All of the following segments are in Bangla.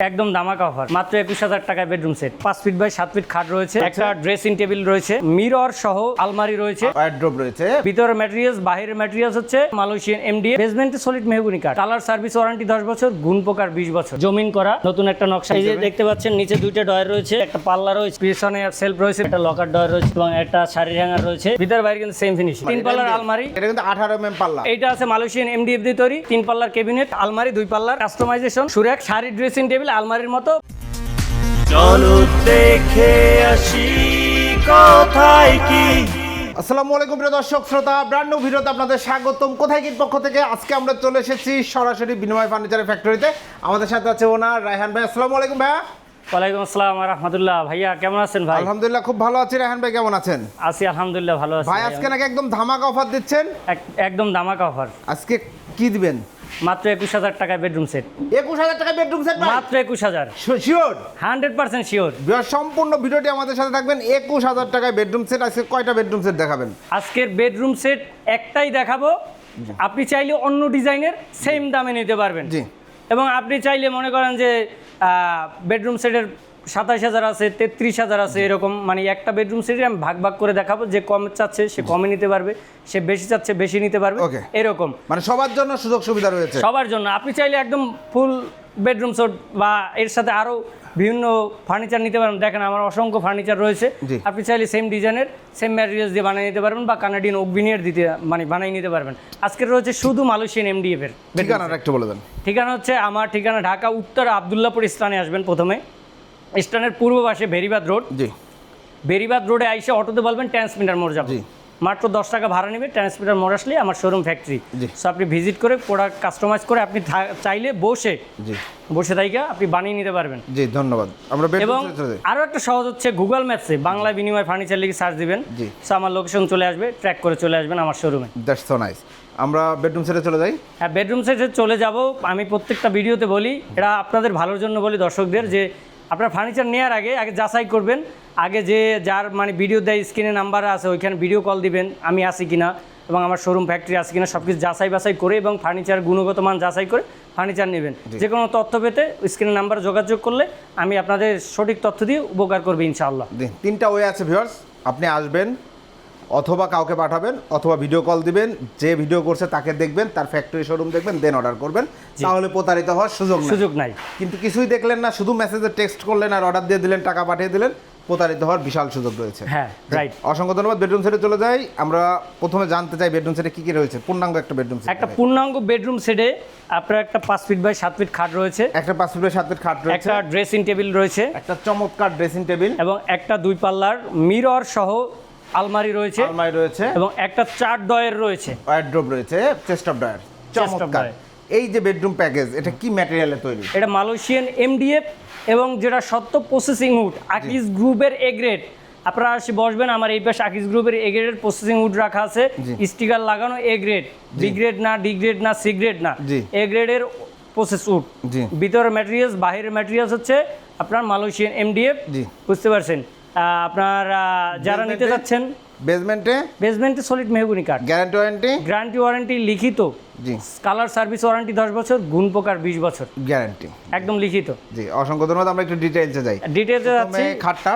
একদম দামাকা অফার মাত্র একুশ হাজার টাকায় বেডরুম সেট পাঁচ ফিট বাই সাত ফিট খাট রয়েছে একটা ড্রেসিং টেবিল রয়েছে মিরর সহ আলমারি রয়েছে। রয়েছে। ভিতরের ম্যাটেরিয়ালস বাহিরের ম্যাটেরিয়ালস হচ্ছে মালয়েশিয়ান এমডি বেসমেন্টে সলিড মেহগুনি কাঠ। কালার সার্ভিস ওয়ারেন্টি দশ বছর গুণ প্রকার বিশ বছর। জমিন করা নতুন একটা নকশা এই যে দেখতে পাচ্ছেন নিচে দুইটা ডয়ার রয়েছে একটা পাল্লা রয়েছে। পিছনে সেলফ রয়েছে একটা লকার ডয়ার রয়েছে এবং একটা শাড়ি হ্যাঙ্গার রয়েছে। ভিতর বাইরে কিন্তু সেম ফিনিশ তিন পাল্লার আলমারি। এটা কিন্তু আঠারো এম এম পাল্লা। এটা আছে মালয়েশিয়ান এমডিএফ দিয়ে তৈরি তিন পাল্লার ক্যাবিনেট আলমারি দুই পাল্লার কাস্টমাইজেশন সুরেক শাড়ি ড্রেসিং টেবিল আলমারির মতো। চলো দেখে আসি কোথায় কি। আসসালামু আলাইকুম প্রিয় দর্শক শ্রোতা ব্র্যান্ড নিউ ভিডিওতে আপনাদের স্বাগতম। কোথায় কিট পক্ষ থেকে আজকে আমরা চলে এসেছি সরাসরি বিনিময় ফার্নিচারের ফ্যাক্টরিতে আমাদের সাথে আছে ওনার রায়হান ভাই। আসসালামু আলাইকুম ভাইয়া। ওয়ালাইকুম আসসালাম রহমতুল্লাহ। ভাইয়া কেমন আছেন ভাই? আলহামদুলিল্লাহ খুব ভালো আছি। রায়হান ভাই কেমন আছেন? আছি আলহামদুলিল্লাহ ভালো আছি ভাই আজকে নাকি একদম ধামাকা অফার দিচ্ছেন? এক- একদম দামাকা অফার আজকে কি দিবেন? মাত্র একুশ হাজার টাকায় বেডরুম সেট একুশ হাজার টাকা বেডরুম সেট মাত্র একুশ হাজার। Sure hundred percent sure. সম্পূর্ণ ভিডিওটি আমাদের সাথে থাকবেন। একুশ হাজার টাকায় বেডরুম সেট আজকে কয়টা বেডরুম সেট দেখাবেন? আজকের বেডরুম সেট একটাই দেখাবো। আপনি চাইলে অন্য ডিজাইনের সেম দামে নিতে পারবেন। জি। এবং আপনি চাইলে মনে করেন যে বেডরুম সেটের সাতাশ হাজার আছে তেত্রিশ হাজার আছে এরকম মানে একটা বেডরুম সেটে আমি ভাগ ভাগ করে দেখাবো যে কম চাচ্ছে সে কমে নিতে পারবে সে বেশি চাচ্ছে বেশি নিতে পারবে এরকম। মানে সবার জন্য সুযোগ সুবিধা রয়েছে। সবার জন্য আপনি চাইলে একদম ফুল বেডরুম সেট বা এর সাথে আরও বিভিন্ন ফার্নিচার নিতে পারেন। দেখেন আমার অসংখ্য ফার্নিচার রয়েছে। আপনি চাইলে সেম ডিজাইনের সেম ম্যাটেরিয়ালস দিয়ে বানিয়ে নিতে পারবেন বা কানাডিয়ান ওকভিনিয়ার দিতে মানে বানিয়ে নিতে পারবেন। আজকের রয়েছে শুধু মালয়েশিয়ান এমডিএফ এর ঠিকানাটা একটু বলে দেন। ঠিকানা হচ্ছে আমার ঠিকানা ঢাকা উত্তর আবদুল্লাপুর স্থানে আসবেন প্রথমে। স্থানের পূর্ব পাশে ভেরিবাদ রোড। জি। বেরিবাদ রোডে আইসে অটোতে বলবেন ট্রান্সমিটার মোড় যাব। মাত্র দশ টাকা ভাড়া নেবে ট্রান্সমিটার মোড় আসলে আমার শোরুম ফ্যাক্টরি। সো আপনি ভিজিট করে প্রোডাক্ট কাস্টমাইজ করে আপনি চাইলে বসে জি। বসে থাইকা আপনি বানিয়ে নিতে পারবেন। জি ধন্যবাদ। আমরা এবং আরও একটা সহজ হচ্ছে গুগল ম্যাপসে বাংলা বিনিময় ফার্নিচার লিখে সার্চ দিবেন। জি। সো আমার লোকেশন চলে আসবে ট্র্যাক করে চলে আসবেন আমার শোরুমে দ্যাটস সো নাইস আমরা বেডরুম সেটে চলে যাই। হ্যাঁ বেডরুম সেটে চলে যাব। আমি প্রত্যেকটা ভিডিওতে বলি এটা আপনাদের ভালোর জন্য বলি দর্শকদের যে আপনার ফার্নিচার নেওয়ার আগে আগে যাচাই করবেন। আগে যে যার মানে ভিডিও দেয় স্ক্রিনে নাম্বার আছে ওইখানে ভিডিও কল দিবেন আমি আছি কিনা এবং আমার শোরুম ফ্যাক্টরি আছে কিনা সব কিছু যাচাই বাছাই করে এবং ফার্নিচার গুণগত মান যাচাই করে ফার্নিচার নেবেন। যে কোনো তথ্য পেতে স্ক্রিনের নাম্বার যোগাযোগ করলে আমি আপনাদের সঠিক তথ্য দিয়ে উপকার করব ইনশাআল্লাহ। তিনটা ওয়ে আছে ভিউয়ার্স আপনি আসবেন অথবা কাউকে পাঠাবেন অথবা ভিডিও কল দিবেন যে ভিডিও করছে তাকে দেখবেন তার ফ্যাক্টরি শোরুম দেখবেন দেন অর্ডার করবেন। তাহলে প্রতারিত হওয়ার সুযোগ সুযোগ নাই। কিন্তু কিছুই দেখলেন না শুধু মেসেজে টেক্সট করলেন আর অর্ডার দিয়ে দিলেন টাকা পাঠিয়ে দিলেন প্রতারিত হওয়ার বিশাল সুযোগ রয়েছে। হ্যাঁ রাইট অসংখ্য ধন্যবাদ বেডরুম সেটে চলে যাই। আমরা প্রথমে জানতে চাই বেডরুম সেটে কি কি রয়েছে পূর্ণাঙ্গ একটা বেডরুম সেট একটা পূর্ণাঙ্গ বেডরুম সেটে আপনার একটা পাঁচ ফিট বাই সাত ফিট খাট রয়েছে। একটা পাঁচ ফুটের ফিট খাট রয়েছে। একটা ড্রেসিং টেবিল রয়েছে। একটা চমৎকার ড্রেসিং টেবিল এবং একটা দুই পাল্লার মিরর সহ আলমারি রয়েছে। আলমারি রয়েছে। এবং একটা চার ডয়ের রয়েছে। ওয়ার্ড্রোব রয়েছে চেস্ট অফ ডয়ার চমৎকার। এই যে বেডরুম প্যাকেজ এটা কি ম্যাটেরিয়ালে তৈরি? এটা মালয়েশিয়ান এমডিএফ এবং যেটা সত্য প্রসেসিং উড আকিস গ্রুপের এ গ্রেড আপনারা আসি বসবেন আমার এই পাশে আকিস গ্রুপের এ গ্রেডের প্রসেসিং উড রাখা আছে। স্টিকার লাগানো এ গ্রেড বি গ্রেড না ডি গ্রেড না সি গ্রেড না। এ গ্রেডের প্রসেস উড। ভিতরের ম্যাটেরিয়ালস বাহিরের ম্যাটেরিয়ালস হচ্ছে আপনার মালয়েশিয়ান এমডিএফ জি। বুঝতে পারছেন? আপনার যারা নিতে? যাচ্ছেন বেসমেন্টে বেসমেন্টে সলিড মেহগুনি কাঠ গ্যারান্টি ওয়ারেন্টি গ্যারান্টি ওয়ারেন্টি লিখিত। জি। কালার সার্ভিস ওয়ারেন্টি দশ বছর গুণ প্রকার বিশ বছর। গ্যারান্টি একদম লিখিত। জি অসংখ্য ধন্যবাদ আমরা একটু ডিটেইলসে যাই। ডিটেলসে যাচ্ছি। খাটটা।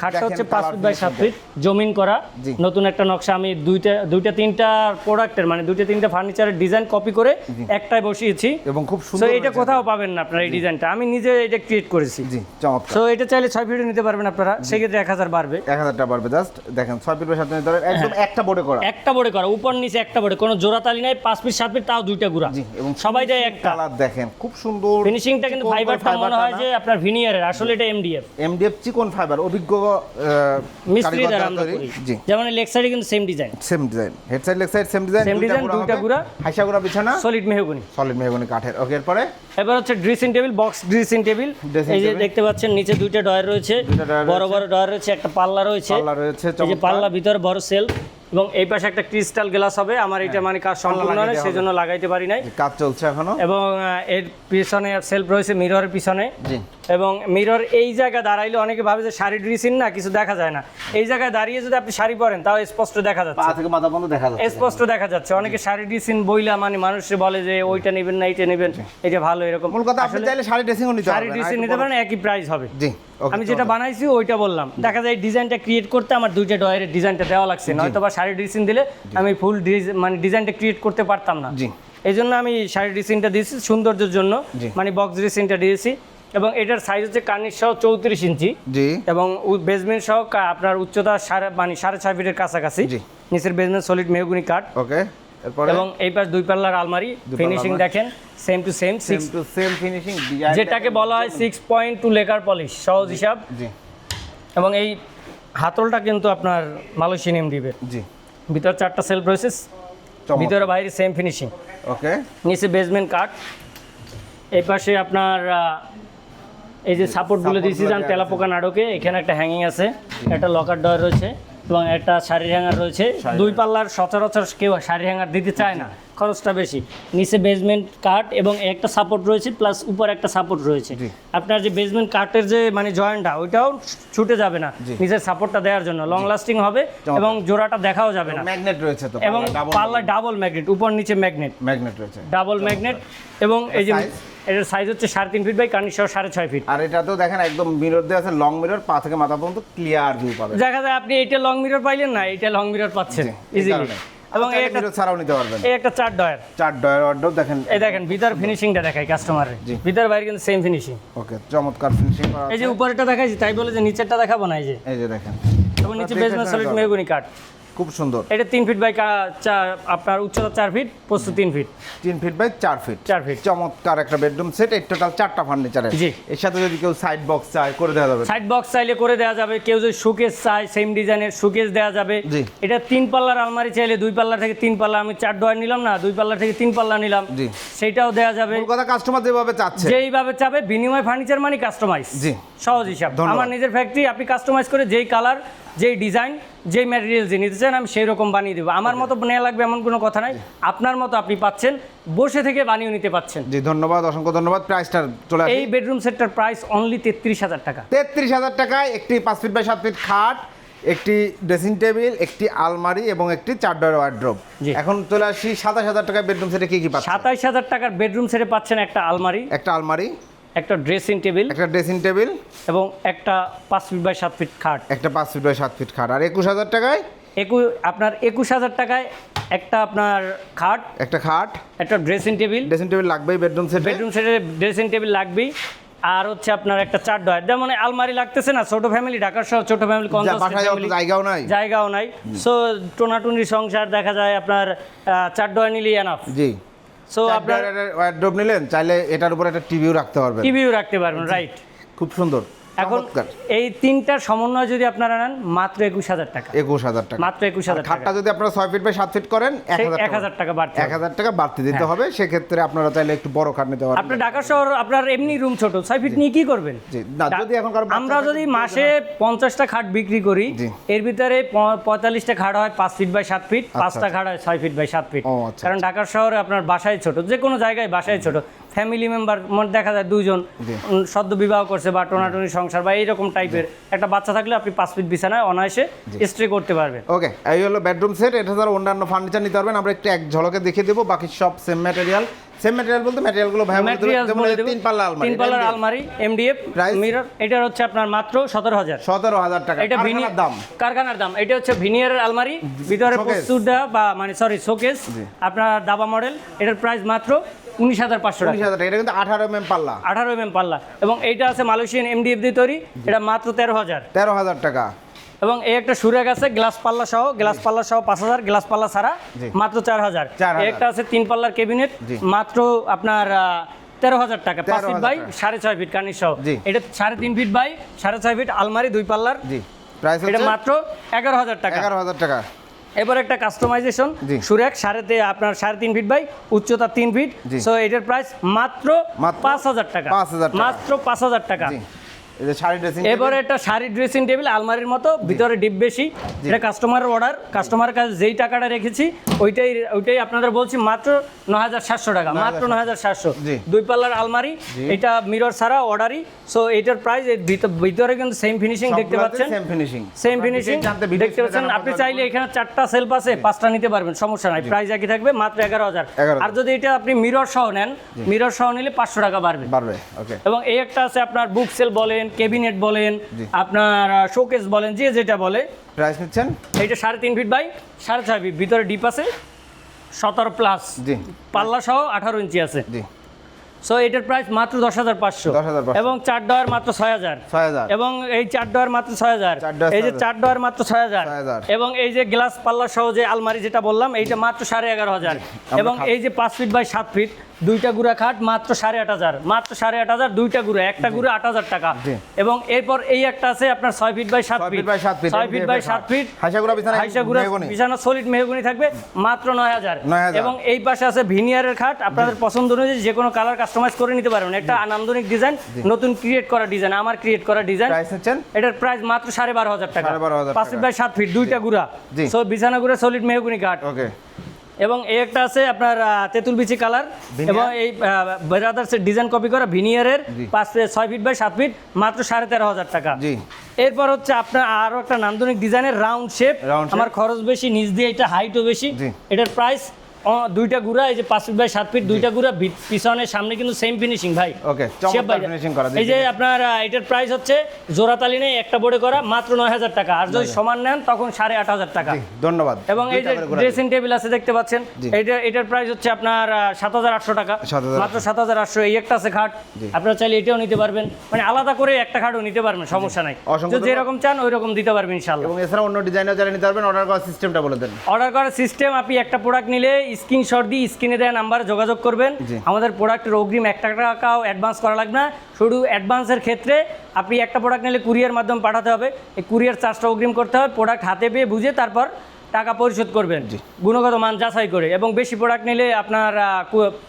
খাটটা হচ্ছে পাঁচ ফিট বাই সাত ফিট জমিন করা নতুন একটা নকশা। আমি দুইটা দুইটা তিনটা প্রোডাক্টের মানে দুইটা তিনটা ফার্নিচারের ডিজাইন কপি করে একটাই বসিয়েছি। এবং খুব সুন্দর এটা কোথাও পাবেন না আপনার এই ডিজাইনটা আমি নিজে এটা ক্রিয়েট করেছি। জি সো এটা চাইলে ছয় ফিটে নিতে পারবেন আপনারা। সেক্ষেত্রে এক হাজার বাড়বে। এক হাজার টাকা পারবে জাস্ট দেখেন ছয় ফিট সাত মিনিট একদম একটা বোর্ডে করা। একটা বোর্ডে করা। উপর নিচে একটা বোর্ডে। কোনো জোড়াতালি নাই পাঁচ ফিট সাত ফিট তাও দুইটা গুড়া। এবং সবাই যায় একটা। কালার দেখেন খুব সুন্দর ফিনিশিংটা কিন্তু ফাইবারটা মনে হয় যে আপনার ভিনিয়ারের আসলে এটা এমডিএফ এমডিএফ চিকন ফাইবার অভিজ্ঞ মিস্ত্রি দ্বারা আমরা করি। জি। যেমন লেগ সাইডে কিন্তু same design same design head side leg side same design same design দুইটা গুড়া হাইসা গুড়া বিছানা। Solid mahogany. সলিড মেহগনি কাঠের। ওকে এরপরে? এবার হচ্ছে dressing table box dressing table এই যে দেখতে পাচ্ছেন নিচে দুইটা ডয়ার রয়েছে। বড় বড় ডয়ার রয়েছে একটা পাল্লা রয়েছে। পাল্লা রয়েছে এই যে পাল্লা ভিতরে বড় সেল এবং এই পাশে একটা ক্রিস্টাল গ্লাস হবে। আমার এটা মানে কাজ সম্পূর্ণ নয় সেই জন্য লাগাইতে পারি নাই। কাজ চলছে এখনও। এবং এর পিছনে সেলফ রয়েছে মিররের পিছনে। জি। এবং মিরর এই জায়গায় দাঁড়াইলে অনেকে ভাবে যে শাড়ি ড্রেসিং না কিছু দেখা যায় না। এই জায়গায় দাঁড়িয়ে যদি আপনি শাড়ি পরেন তাও স্পষ্ট দেখা যাচ্ছে। পা থেকে মাথা পর্যন্ত দেখা যাচ্ছে। স্পষ্ট দেখা যাচ্ছে। অনেকে শাড়ি ড্রেসিং বইলা মানে মানুষে বলে যে ওইটা নেবেন না এইটা নেবেন। এটা ভালো এরকম। মূল কথা আপনি আসলে চাইলে শাড়ি ড্রেসিংও নিতে পারেন শাড়ি ড্রেসিং নিতে পারেন একই প্রাইস হবে। জি। আমি যেটা বানাইছি ওইটা বললাম। দেখা যায় ডিজাইনটা ক্রিয়েট করতে আমার দুইটা ডয়ের ডিজাইনটা দেওয়া লাগছে নয়তো বা শাড়ি ড্রেসিং দিলে আমি ফুল মানে ডিজাইনটা ক্রিয়েট করতে পারতাম না। জি। এই জন্য আমি শাড়ি ড্রেসিংটা দিয়েছি সৌন্দর্যের জন্য মানে বক্স ড্রেসিংটা দিয়েছি। এবং এটার সাইজ হচ্ছে কার্নিশ সহ চৌত্রিশ ইঞ্চি। এবং বেসমেন্ট সহ আপনার উচ্চতা সাড়ে মানে সাড়ে ছয় ফিটের কাছাকাছি। নিচের বেসমেন্ট সলিড মেহগুনি কাঠ। ওকে এবং এই পাশ দুই পাল্লার আলমারি ফিনিশিং দেখেন same to same same six to same finishing যেটাকে বলা হয় six point two lacquer polish সহজ হিসাব। জি। এবং এই হাতলটা কিন্তু আপনার মালয়েশিয়ান দিবে জি। ভিতর চারটা সেলফ রয়েছে। ভিতরে বাইরে সেম ফিনিশিং ওকে নিচে বেসমেন্ট কাঠ এই পাশে আপনার এই যে সাপোর্টগুলো দিয়েছি যান তেলাপোকা নাটকে এখানে একটা হ্যাঙ্গিং আছে একটা লকার ডয়ার রয়েছে। এবং একটা শাড়ি হ্যাঙ্গার রয়েছে। দুই পাল্লার সচরাচর কেউ শাড়ি হ্যাঙ্গার দিতে চায় না। খরচটা বেশি। নিচে বেসমেন্ট কাঠ এবং একটা সাপোর্ট রয়েছে প্লাস উপর একটা সাপোর্ট রয়েছে। আপনার যে বেসমেন্ট কাঠের যে মানে জয়েন্টটা ওইটাও ছুটে যাবে না। নিচের সাপোর্টটা দেওয়ার জন্য। লং লাস্টিং হবে এবং জোড়াটা দেখাও যাবে না। ম্যাগনেট রয়েছে তো এবং পাল্লা ডাবল ম্যাগনেট উপর নিচে ম্যাগনেট ম্যাগনেট রয়েছে। ডাবল ম্যাগনেট এবং এই যে এটার সাইজ হচ্ছে সাড়ে তিন ফিট বাই কার্নিশ সহ সাড়ে ছয় ফিট আর এটা তো দেখেন একদম মিরর দেওয়া আছে লং মিরর পা থেকে মাথা পর্যন্ত ক্লিয়ার ভিউ পাবেন। দেখা যায় আপনি এটা লং মিরর পাইলেন না এটা লং মিরর পাচ্ছেন ইজিলি। এবং এই একটা ছাড়াও নিতে পারবেন। এই একটা চার ডয়ার। চার ডয়ার অর্ডার দেখেন। এই দেখেন ভিতর ফিনিশিংটা দেখাই কাস্টমারের। ভিতর বাইরে কিন্তু সেম ফিনিশিং ওকে চমৎকার ফিনিশিং করা এই যে উপরেটা দেখাইছি তাই বলে যে নিচেরটা দেখাবো না এই যে। এই যে দেখেন। এবং নিচে শোনা সলিড মেহগুনি কাঠ খুব সুন্দর। এটা তিন ফিট বাই আপনার উচ্চতা চার ফিট পোস্ত তিন ফিট তিন ফিট বাই চার ফিট চার ফিট চমৎকার একটা বেডরুম সেট এই টোটাল চারটা ফার্নিচারের জি। এর সাথে যদি কেউ সাইড বক্স চায় করে দেওয়া যাবে। সাইড বক্স চাইলে করে দেওয়া যাবে কেউ যদি শোকেস চায় সেম ডিজাইনের শোকেস দেওয়া যাবে। জি। এটা তিন পাল্লার আলমারি চাইলে দুই পাল্লা থেকে তিন পাল্লা আমি চার ডয়ার নিলাম না দুই পাল্লা থেকে তিন পাল্লা নিলাম। জি। সেইটাও দেওয়া যাবে। কথা কাস্টমার যেভাবে চাচ্ছে। যেইভাবে চাবে বিনিময় ফার্নিচার মানে কাস্টমাইজ জি। সহজ হিসাব। আমার নিজের ফ্যাক্টরি আপনি কাস্টমাইজ করে যেই কালার যেই ডিজাইন যেই ম্যাটেরিয়াল যে নিতে চান আমি সেই রকম বানিয়ে দেবো। আমার মতো নেওয়া লাগবে এমন কোনো কথা নাই। আপনার মতো আপনি পাচ্ছেন বসে থেকে বানিয়ে নিতে পাচ্ছেন। জি ধন্যবাদ অসংখ্য ধন্যবাদ। প্রাইসটা চলে এই বেডরুম সেটটার প্রাইস অনলি তেত্রিশ হাজার টাকা। তেত্রিশ হাজার টাকায় একটি পাঁচ ফিট বাই সাত ফিট খাট একটি ড্রেসিং টেবিল একটি আলমারি এবং একটি চার ডয়ার ওয়ার্ড্রোব জি। এখন চলে আসি সাতাশ হাজার টাকায় বেডরুম সেটে কি কি পাচ্ছে সাতাইশ হাজার টাকার বেডরুম সেটে পাচ্ছেন একটা আলমারি। একটা আলমারি। একটা ড্রেসিং টেবিল একটা ড্রেসিং টেবিল এবং একটা পাঁচ ফিট বাই সাত ফিট খাট। একটা পাঁচ ফিট বাই সাত ফিট খাট। আর একুশ হাজার টাকায়? একু আপনার একুশ হাজার টাকায় একটা আপনার খাট একটা খাট। একটা ড্রেসিং টেবিল ড্রেসিং টেবিল লাগবেই বেডরুম সেটে বেডরুম সেটে ড্রেসিং টেবিল লাগবেই। আর হচ্ছে আপনার একটা চার ডয়ার। যেমন আলমারি লাগতেছে না ছোট ফ্যামিলি ঢাকার শহর ছোট ফ্যামিলি জায়গাও নাই। জায়গাও নাই। সো টোনাটুনি সংসার দেখা যায় আপনার চার ডয়ার নিলেই এনাফ জি। সো আপনার নিলেন চাইলে এটার উপর একটা টিভিও রাখতে পারবেন। টিভিও রাখতে পারবেন রাইট খুব সুন্দর। এখন এই তিনটার সমন্বয় যদি আপনারা নেন মাত্র একুশ হাজার টাকা। একুশ হাজার টাকা। মাত্র একুশ হাজার খাটটা যদি আপনারা ছয় ফিট বাই সাত ফিট করেন এক হাজার টাকা বাড়তে এক হাজার টাকা বাড়তি দিতে হবে। সেক্ষেত্রে আপনারা চাইলে একটু বড় খাট নিতে পারবেন। আপনার ঢাকা শহর আপনার এমনি রুম ছোট ছয় ফিট নিয়ে কি করবেন? যদি এখন আমরা যদি মাসে পঞ্চাশটা খাট বিক্রি করি এর ভিতরে পঁয়তাল্লিশটা খাট হয় পাঁচ ফিট বাই সাত ফিট পাঁচটা খাট হয় ছয় ফিট বাই সাত ফিট আচ্ছা, কারণ ঢাকার শহরে আপনার বাসায় ছোট যে কোনো জায়গায় বাসায় ছোট। ফ্যামিলি মেম্বার দেখা যায় দুইজন সদ্য বিবাহ করছে বা টোনাটুনি সংসার বা এইরকম টাইপের একটা বাচ্চা থাকলে আপনি পাঁচ ফিট বিছানায় অনায়াসে স্ট্রে করতে পারবেন। ওকে এই হলো বেডরুম সেট এটা ছাড়া অন্যান্য ফার্নিচার নিতে পারবেন। আমরা একটু এক ঝলকে দেখিয়ে দেবো বাকি সব সেম ম্যাটেরিয়াল সেম ম্যাটেরিয়াল বলতে ম্যাটেরিয়ালগুলো ভাই ম্যাটেরিয়াল তিন পাল্লা আলমারি তিন পাল্লার আলমারি এমডিএফ? মিরর এটার হচ্ছে আপনার মাত্র সতেরো হাজার। সতেরো হাজার টাকা। এটা ভিনিয়ার দাম? কারখানার দাম। এটা হচ্ছে ভিনিয়ারের আলমারি ভিতরে। প্রস্তুতটা বা মানে সরি শোকেস আপনার দাবা মডেল এটার প্রাইস মাত্র উনিশ হাজার পাঁচশো উনিশ হাজার এটা কিন্তু আঠারো এম পাল্লা। আঠারো এম পাল্লা। এবং এইটা আছে মালয়েশিয়ান এমডিএফ দিয়ে তৈরি এটা মাত্র তেরো হাজার। তেরো হাজার টাকা। এবং এই একটা সুরেক আছে গ্লাস পাল্লা সহ গ্লাস পাল্লা সহ পাঁচ হাজার গ্লাস পাল্লা ছাড়া মাত্র চার হাজার। 4,000 একটা আছে তিন পাল্লার ক্যাবিনেট মাত্র আপনার তেরো হাজার টাকা পাঁচ ফিট বাই সাড়ে ছয় ফিট কানির সহ। এটা সাড়ে তিন ফিট বাই সাড়ে ছয় ফিট আলমারি দুই পাল্লার। এটা মাত্র এগারো হাজার টাকা। এগারো হাজার টাকা। এবার একটা কাস্টমাইজেশন। সুরেক সাড়ে আপনার সাড়ে তিন ফিট বাই উচ্চতা তিন ফিট। সো এটার প্রাইস মাত্র পাঁচ হাজার টাকা 5,000 টাকা। মাত্র পাঁচ হাজার টাকা এবারে একটা শাড়ি ড্রেসিং টেবিল আলমারির মতো ভিতরে ডিপ বেশি। এটা কাস্টমারের অর্ডার কাস্টমারের কাছে যেই টাকাটা রেখেছি ওইটাই ওইটাই আপনাদের বলছি মাত্র ন হাজার সাতশো টাকা মাত্র ন হাজার সাতশো। দুই পাল্লার আলমারি এটা মিরর ছাড়া অর্ডারই সো এটার প্রাইস ভিতরে কিন্তু সেম ফিনিশিং দেখতে পাচ্ছেন। সেম ফিনিশিং সেম ফিনিশিং দেখতে পাচ্ছেন। আপনি চাইলে এখানে চারটা সেলফ আছে পাঁচটা নিতে পারবেন সমস্যা নাই। প্রাইস একই থাকবে মাত্র এগারো হাজার। আর যদি এটা আপনি মিরর সহ নেন মিরর সহ নিলে পাঁচশো টাকা বাড়বে। বাড়বে ওকে এবং এই একটা আছে আপনার বুক সেল বলেন ক্যাবিনেট বলেন আপনার শোকেস বলেন যে যেটা বলে। প্রাইস নিচ্ছেন? এইটা সাড়ে তিন ফিট বাই সাড়ে ছয় ফিট ভিতরে ডিপ আছে সতেরো প্লাস জি। পাল্লা সহ আঠারো ইঞ্চি আছে। জি। সো এটার প্রাইস মাত্র দশ হাজার পাঁচশো। এবং চার ডয়ার মাত্র ছয় হাজার। এবং এই চার ডয়ার মাত্র ছয় হাজার। এই যে চার ডয়ার মাত্র ছয় হাজার। এবং এই যে গ্লাস পাল্লা সহ যে আলমারি যেটা বললাম এইটা মাত্র সাড়ে এগারো হাজার। এবং এই যে পাঁচ ফিট বাই সাত ফিট দুইটা গুড়া খাট মাত্র সাড়ে আট হাজার। মাত্র সাড়ে আট হাজার দুইটা গুড়া একটা গুড়া আট হাজার টাকা। এবং এরপর এই একটা আছে আপনার ছয় ফিট বাই সাত ফিট। ফিট সাত ফিট ছয় ফিট বাই সাত ফিট। হাইসাগুড়া বিছানা সলিড মেহগুনি থাকবে মাত্র নয় হাজার। এবং এই পাশে আছে ভিনিয়ারের খাট আপনাদের পছন্দ অনুযায়ী যে কোনো কালার কাস্টমাইজ করে নিতে পারবেন একটা নান্দনিক ডিজাইন নতুন ক্রিয়েট করা ডিজাইন আমার ক্রিয়েট করা ডিজাইন। এটার প্রাইস মাত্র সাড়ে বারো হাজার টাকা। 12,500 পাঁচ ফিট বাই সাত ফিট দুইটা গুড়া। সো বিছানা গুড়া সলিড মেহগুনি খাট। ওকে। এবং এই একটা আছে আপনার তেতুল বিচি কালার। এবং এই ব্রাদার্সের ডিজাইন কপি করা ভিনিয়ারের। পাঁচ ছয় ফিট বাই সাত ফিট মাত্র সাড়ে তেরো হাজার টাকা। জি। এরপর হচ্ছে আপনার আরও একটা নান্দনিক ডিজাইনের রাউন্ড শেপ আমার খরচ বেশি নিচ দিয়ে এটা হাইটও বেশি। এটার প্রাইস দুইটা গুড়া এই যে পাঁচ ফিট বাই সাত ফিট দুইটা গুড়া পিছনে সামনে কিন্তু সেম ফিনিশিং ভাই। ওকে ফিনিশিং করা এই যে আপনার এটার প্রাইস হচ্ছে জোড়া তালি নেই একটা বোর্ডে করা মাত্র নয় হাজার টাকা। আর যদি সমান নেন তখন সাড়ে আট হাজার টাকা। ধন্যবাদ। এবং এই যে ড্রেসিং টেবিল আছে দেখতে পাচ্ছেন। জি। এইটা এটার প্রাইস হচ্ছে আপনার সাত হাজার আটশো টাকা। মাত্র সাত হাজার আটশো। এই একটা আছে খাট। আপনারা চাইলে এটাও নিতে পারবেন। মানে আলাদা করে একটা খাটও নিতে পারবেন সমস্যা নাই। যেরকম চান ওই রকম দিতে পারবেন ইনশাল্লাহ এবং এছাড়া অন্য ডিজাইনার যারা নিতে পারবেন অর্ডার করার সিস্টেমটা বলে দেন। অর্ডার করার সিস্টেম আপনি একটা প্রোডাক্ট নিলে স্ক্রিনশট দিয়ে স্ক্রিনে দেওয়া নাম্বারে যোগাযোগ করবেন। আমাদের প্রোডাক্টের অগ্রিম এক টাকাও অ্যাডভান্স করা লাগবে না। শুধু অ্যাডভান্সের ক্ষেত্রে আপনি একটা প্রোডাক্ট নিলে কুরিয়ার মাধ্যমে পাঠাতে হবে। এই কুরিয়ার চার্জটা অগ্রিম করতে হবে। প্রোডাক্ট হাতে পেয়ে বুঝে তারপর টাকা পরিশোধ করবেন। গুণগত মান যাচাই করে এবং বেশি প্রোডাক্ট নিলে আপনার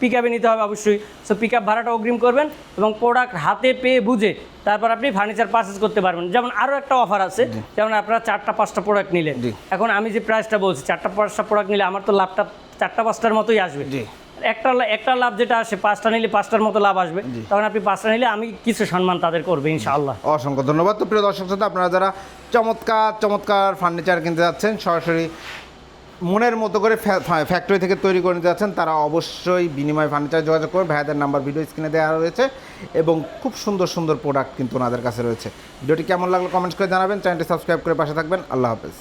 পিক আপে নিতে হবে অবশ্যই। সো পিক আপ ভাড়াটা অগ্রিম করবেন এবং প্রোডাক্ট হাতে পেয়ে বুঝে তারপর আপনি ফার্নিচার পারচেস করতে পারবেন। যেমন আরও একটা অফার আছে যেমন আপনারা চারটা পাঁচটা প্রোডাক্ট নিলেন। এখন আমি যে প্রাইসটা বলছি চারটা পাঁচটা প্রোডাক্ট নিলে আমার তো লাভটা চারটা পাঁচটার মতোই আসবে। একটা একটা লাভ যেটা আসে পাঁচটা নিলে পাঁচটার মতো লাভ আসবে। তখন আপনি পাঁচটা নিলে আমি কিছু সম্মান তাদের করবে ইনশাআল্লাহ। অসংখ্য ধন্যবাদ। তো প্রিয় দর্শক শ্রোতা আপনারা যারা চমৎকার চমৎকার ফার্নিচার কিনতে যাচ্ছেন সরাসরি মনের মতো করে ফ্যাক্টরি থেকে তৈরি করে নিতে যাচ্ছেন তারা অবশ্যই বিনিময় ফার্নিচার যোগাযোগ করবে ভাইয়াদের নাম্বার ভিডিও স্ক্রিনে দেওয়া রয়েছে এবং খুব সুন্দর সুন্দর প্রোডাক্ট কিন্তু ওনাদের কাছে রয়েছে। ভিডিওটি কেমন লাগল কমেন্টস করে জানাবেন। চ্যানেলটি সাবস্ক্রাইব করে পাশে থাকবেন। আল্লাহ হাফেজ।